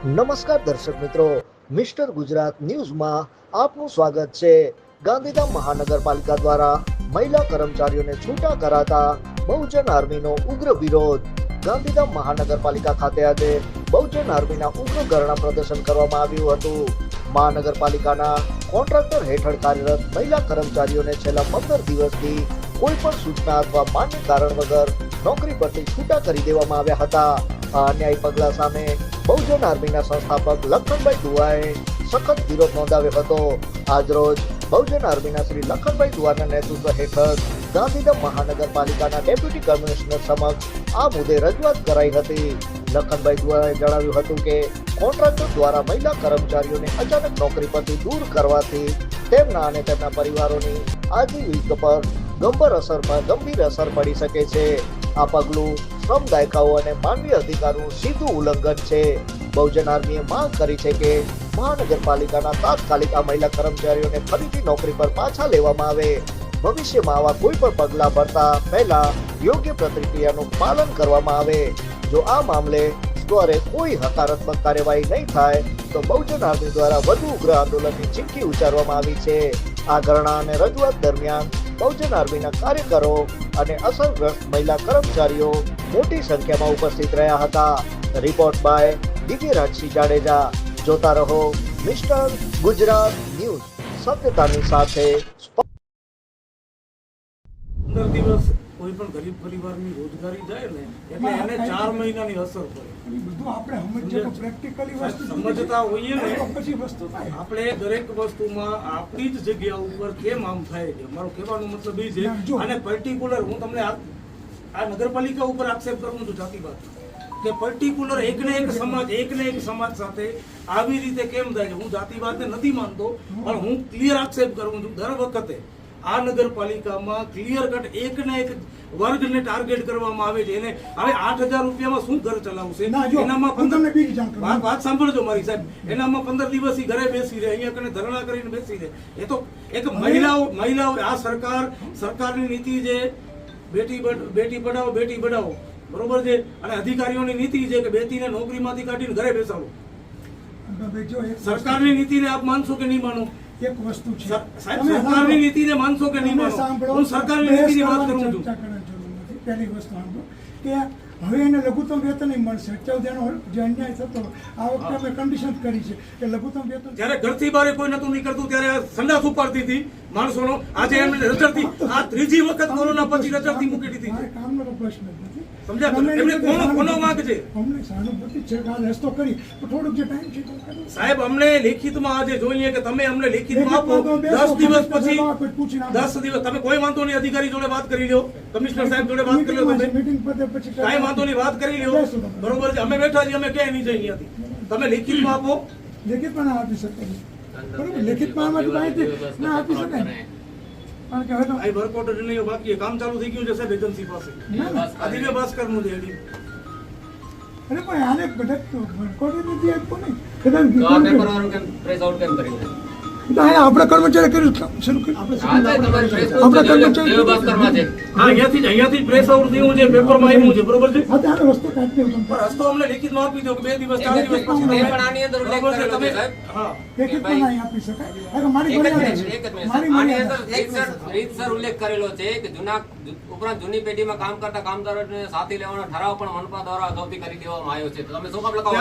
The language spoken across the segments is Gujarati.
નમસ્કાર દર્શક મિત્રો, મિસ્ટર ગુજરાત ન્યૂઝમાં આપનું સ્વાગત છે. ગાંધીધામ મહાનગરપાલિકા દ્વારા મહિલા કર્મચારીઓને છૂટા કરાતા બહુજન આર્મીનો ઉગ્ર વિરોધ. ગાંધીધામ મહાનગરપાલિકા ખાતે આજે બહુજન આર્મીના ઉગ્ર ધરણા પ્રદર્શન કરવામાં આવ્યું હતું. મહાનગરપાલિકાના કોન્ટ્રાક્ટર હેઠળ કાર્યરત મહિલા કર્મચારીઓને છેલ્લા પંદર દિવસથી કોઈ પણ સૂચના અથવા માન્ય કારણ વગર નોકરી પરથી છૂટા કરી દેવામાં આવ્યા હતા. આ અન્યાયી પગલા સામે બહુજન આર્મીના સંસ્થાપક લખનભાઈ દુઆએ સખત વિરોધ નોંધાવ્યો હતો. આજરોજ બહુજન આર્મીના શ્રી લખનભાઈ દુઆના નેતૃત્વ હેઠળ ગાંધીધામ મહાનગરપાલિકાના ડેપ્યુટી કમિશનર સમક્ષ આ મુદ્દે રજૂઆત કરાઈ હતી. લખનભાઈ દુઆએ જણાવ્યું હતું કે કોન્ટ્રાક્ટર દ્વારા મહિલા કર્મચારીઓને અચાનક નોકરી પરથી દૂર કરવાથી તેમના અને તેમના પરિવારોની આજીવિકા પર ગંભીર અસર ગંભીર અસર પડી શકે છે. આ પગલું શ્રમ દાયકાઓ અને માનવીય અધિકારનું સીધું ઉલ્લંઘન છે. બહુજન આર્મીએ માંગ કરી છે કે મહાનગરપાલિકાના તાત્કાલિક આ મહિલા કર્મચારીઓને ફરીથી નોકરી પર પાછા લેવામાં આવે. ભવિષ્યમાં આવા કોઈ પણ પગલાં ભરતા પહેલા યોગ્ય પ્રતિક્રિયાનું પાલન કરવામાં આવે. જો આ મામલે સ્તરે કોઈ હકારાત્મક કાર્યવાહી નહીં થાય, તો બહુજન આર્મી દ્વારા વધુ ઉગ્ર આંદોલનની ચીમકી ઉચ્ચારવામાં આવી છે. આ ધરણા અને રજૂઆત દરમિયાન બહુજન આર્મીના કાર્યકરો અને અસરગ્રસ્ત મહિલા કર્મચારીઓ મોટી સંખ્યામાં ઉપસ્થિત રહ્યા હતા. Report by Divyarajsinh Jadeja. જોતા રહો મિસ્ટર ગુજરાત ન્યૂઝ. સત્યતાની સાથે પંદર દિવસ કોઈ પણ ગરીબ પરિવારની રોજગારી જાય ને એટલે એને ચાર મહિનાની અસર પડે. બધું આપણે સમજીએ તો વસ્તુ સમજતા હોઈએ ને પછી વસ્તુ થાય. આપણે દરેક વસ્તુમાં આપણી જ જગ્યા ઉપર કેમ આમ થાય છે? મારો કહેવાનો મતલબ એ છે અને પર્ટિક્યુલર હું તમને આ નગરપાલિકા ઉપર આક્ષેપ કરું છું જાતિવાદ કે પર્ટિક્યુલર એકને એક સમાજ એકને એક સમાજ સાથે આવી રીતે કેમ થાય છે? હું જાતિવાદને નથી માનતો પણ હું ક્લિયર આક્ષેપ કરું છું. દર વખતે આ નગરપાલિકામાં ક્લિયર કટ એકને એક વર્ગને ટાર્ગેટ કરવામાં આવે છે. એને હવે આઠ હજાર રૂપિયામાં શું ઘર ચલાવશે? એનામાં કરું. વાત સાંભળજો મારી સાહેબ. એનામાં પંદર દિવસ ઈ ઘરે બેસી રહે અહીંયા કને ધરણા કરીને બેસી રહે. એ તો એક મહિલાઓ મહિલાઓ આ સરકાર સરકારની નીતિ છે બેટી બેટી પઢાવો બેટી બઢાઓ બરોબર છે? અને અધિકારીઓની નીતિ છે કે બેટીને નોકરીમાંથી કાઢીને ઘરે બેસાડો. સરકારની નીતિને આપ માનશો કે નહીં માનો? એક વસ્તુ છે. સાહેબ, સરકારની નીતિને માનશો કે નહીં માનો? હું સરકારની નીતિની વાત કરું છું. પહેલી વસ્તુ સાંભળો કે હવે એને લઘુત્તમ વેતન મળશે. ચૌદ જણો જે અન્યાય થતો આ વખતે અમે કન્ડિશન કરી છે કે લઘુત્તમ વેતન જ્યારે ઘરથી બહાર કોઈ નતું નીકળતું ત્યારે સંડાસ ઉપાડતી હતી માણસોનો. આજે એમને રજડતી આ ત્રીજી વખત કોરોના પછી રજડતી મૂકી દીધી કામનો પ્રશ્ન સાહેબ અમને લેખિતમાં આજે જોઈએ કે તમે અમને લેખિતમાં આપો. લેખિતમાં દસ દિવસ પછી. દસ તમે કોઈ વાંધો નહીં અધિકારી જોડે વાત કરી લો કમિશનર સાહેબ જોડે વાત કરી લો તમે. કાંઈ વાંધો નહીં વાત કરી લો બરોબર છે? અમે બેઠા છીએ અમે ક્યાંય નહીં જઈ અહીંયાથી. તમે લેખિતમાં આપો. લેખિત પણ આપી બરોબર લેખિત ના આપી શકાય. કારણ કે હવે તો આ વર્ક ઓર્ડર નહીં બાકી કામ ચાલુ થઈ ગયું છે સાહેબ એજન્સી પાસે. ના, બસ ભાસ્કરનું છે હજી. અરે પણ આને બધા તો વર્કઆઉટ નથી આપતો ને. કદાચ પેપર વાળું કેમ પ્રેસ આઉટ કેમ કર્યું તો આપણા કર્મચારી કર્યું શરૂ કર્યું. આ તો તમારી પ્રેસ આપણા કર્મચારી દેવભાસ્કરમાં છે હા અહીંયાથી જ અહીંયાથી જ પ્રેસ આઉટ થયું છે પેપરમાં આવ્યું છે બરોબર છે? હા તો રસ્તો કાઢી પણ રસ્તો અમને લેખિતમાં આપી દો કે બે દિવસ ચાર દિવસ પછી પણ આની અંદર ઉલ્લેખ બરોબર તમે- હા. લેખિત નહીં આપી શકાય. કારણ મારી મર્યાદા છે. એક જ મિનિટ મારી આની મર્યાદા અંદર રીતસર રીતસર ઉલ્લેખ કરેલો છે કે જૂના ઉપરાંત જૂની પેઢીમાં કામ કરતા કામદારોને સાથે લેવાનો ઠરાવ પણ મનપા દ્વારા અગાઉથી કરી દેવામાં આવ્યો છે. તો તમે શું કામ લખાવો?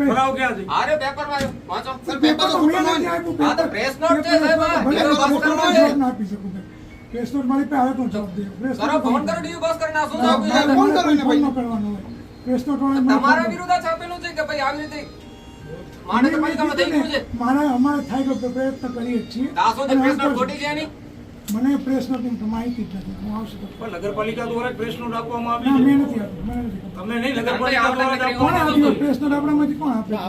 ખરાબ ક્યાં છે? અરે પેપરમાં વાંચો. હા, તો છે, સાહેબ, આ. છે. મારી પાસે આવે તો જવાબ ફોન કરો ડીયુ ફોન મને તમારા વિરુદ્ધ છાપેલું છે કે ભાઈ આવી રીતે? મહાનગરપાલિકામાં થઈ ગયું છે. મારા અમારે થાય તો પ્રયત્ન કરીએ છીએ. આ શું પ્રેસ નોટ ખોટી છે એની? મને પ્રેસ નોટની માહિતી જ નથી. હું આવશે પણ નગરપાલિકા દ્વારા પ્રેસ નોટ આપવામાં આવી છે. નથી આપ્યું મને નથી આપ્યું. તમે નહીં નગરપાલિકા દ્વારા કોણ આપ્યું? પ્રેસ નોટ આપણામાંથી કોણ આપ્યું.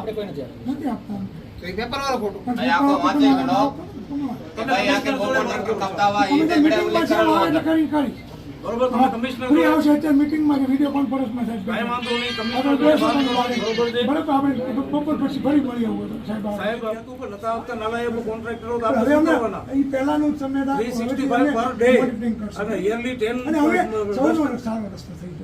નથી આપતા. ભાઈ આખો વાંચે ગયો. કે ભાઈ આ કે કોન્ટ્રાક્ટ કપતા તે મેળે ઉલ્લેખ કરેલો હતો. બરોબર તમે કમિશનર ફ્રી આવશે અત્યારે મીટિંગમાં કે વીડિયો કોન્ફરન્સમાં સાહેબ કાંઈ વાંધો નહીં કમિશનર વાળી. બરોબર છે બરાબર આપણે બપોર પછી ફરી મળી આવું સાહેબ. સાહેબ આ તો નતા આવતા નાલાયકો કોન્ટ્રાક્ટરો તો આપણે કરવાના એ પહેલાનું જ સમય રાખો. 365 પર હવે day monitoring કરશું. અને yearly 10 અને હવે સૌનો સારો રસ્તો થઈ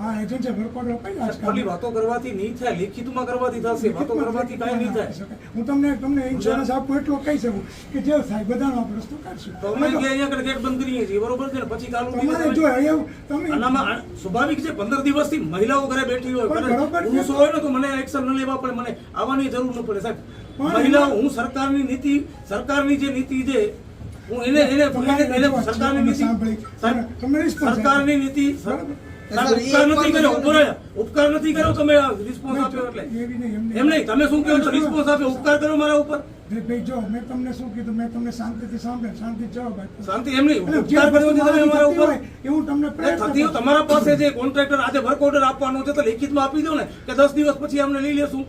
આ એજન્સી વર્ક અપાઈ આજ ખાલી વાતો કરવાથી નહીં થાય લેખિતમાં કરવાથી થશે વાતો કરવાથી કાંઈ નહીં થાય. હું તમને તમને ઇન્સ્યોરન્સ આપું એટલું કહી શકું કે જે થાય બધાનો આપણે રસ્તો કાઢશું. તો કે અહીંયા આગળ ગેટ બંધ કરીએ છીએ બરોબર છે ને? પછી ચાલુ તમારે જો એવું તમે આનામાં સ્વાભાવિક છે પંદર દિવસથી મહિલાઓ ઘરે બેઠી હોય હોય ને તો મને એક્શન ન લેવા પડે મને આવવાની જરૂર ન પડે સાહેબ. મહિલાઓ હું સરકારની નીતિ સરકારની જે નીતિ છે હું એને એને સરકારની નીતિ સરકારની નીતિ ઉપકાર નથી કર્યો ઊભો ઉપકાર નથી કર્યો તમે રિસ્પોન્સ આપ્યો એટલે. એમ નહીં. એમ નહીં તમે શું કહો છો રિસ્પોન્સ આપ્યો ઉપકાર કર્યો મારા ઉપર? ભાઈ જો મેં તમને શું કીધું? મેં તમને શાંતિથી સાંભળે શાંતિ જવાબ આપ્યો શાંતિ એમ નહીં ઉપર એવું તમને થતી તમારા પાસે જે કોન્ટ્રાક્ટર આજે વર્ક ઓર્ડર આપવાનો છે તો લેખિતમાં આપી દો ને કે દસ દિવસ પછી અમને લઈ લેશું.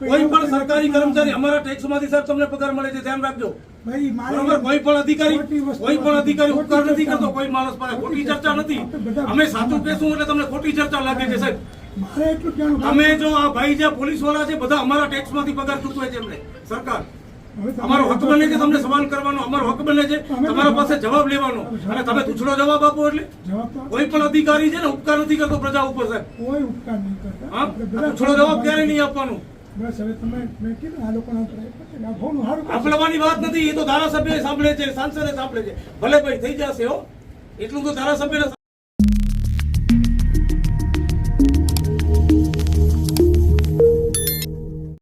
કોઈ પણ સરકારી કર્મચારી અમારા ટેક્સમાંથી સાહેબ તમને પગાર મળે છે ધ્યાન રાખજો. બરોબર? કોઈ પણ અધિકારી કોઈ પણ અધિકારી ઉપકાર નથી કરતો કોઈ માણસ પાસે ખોટી ચર્ચા. નથી. અમે સાચું કહેશું એટલે તમને ખોટી ચર્ચા લાગે છે સાહેબ. તમે અમે જો આ ભાઈ જે પોલીસવાળા છે બધા અમારા ટેક્સમાંથી પગાર ચૂકવે છે એમને સરકાર. અમારો હક બને છે તમને સવાલ કરવાનો અમારો હક બને છે. તમારા પાસે જવાબ લેવાનો. અને તમે તૂછડો જવાબ આપો એટલે? કોઈ પણ અધિકારી છે ને ઉપકાર નથી કરતો પ્રજા ઉપર સાહેબ. કોઈ ઉપકાર નહીં કરતા. દૂસરો જવાબ ક્યારે નહીં આપવાનું? બસ હવે તમે મેં કીધું આ લોકોના પ્રયત્ન છે. આપલવાની વાત નથી એ તો ધારાસભ્ય સાંભળે છે સાંસદે સાંભળે છે. ભલે ભાઈ થઈ જશે હો. એટલું તો ધારાસભ્ય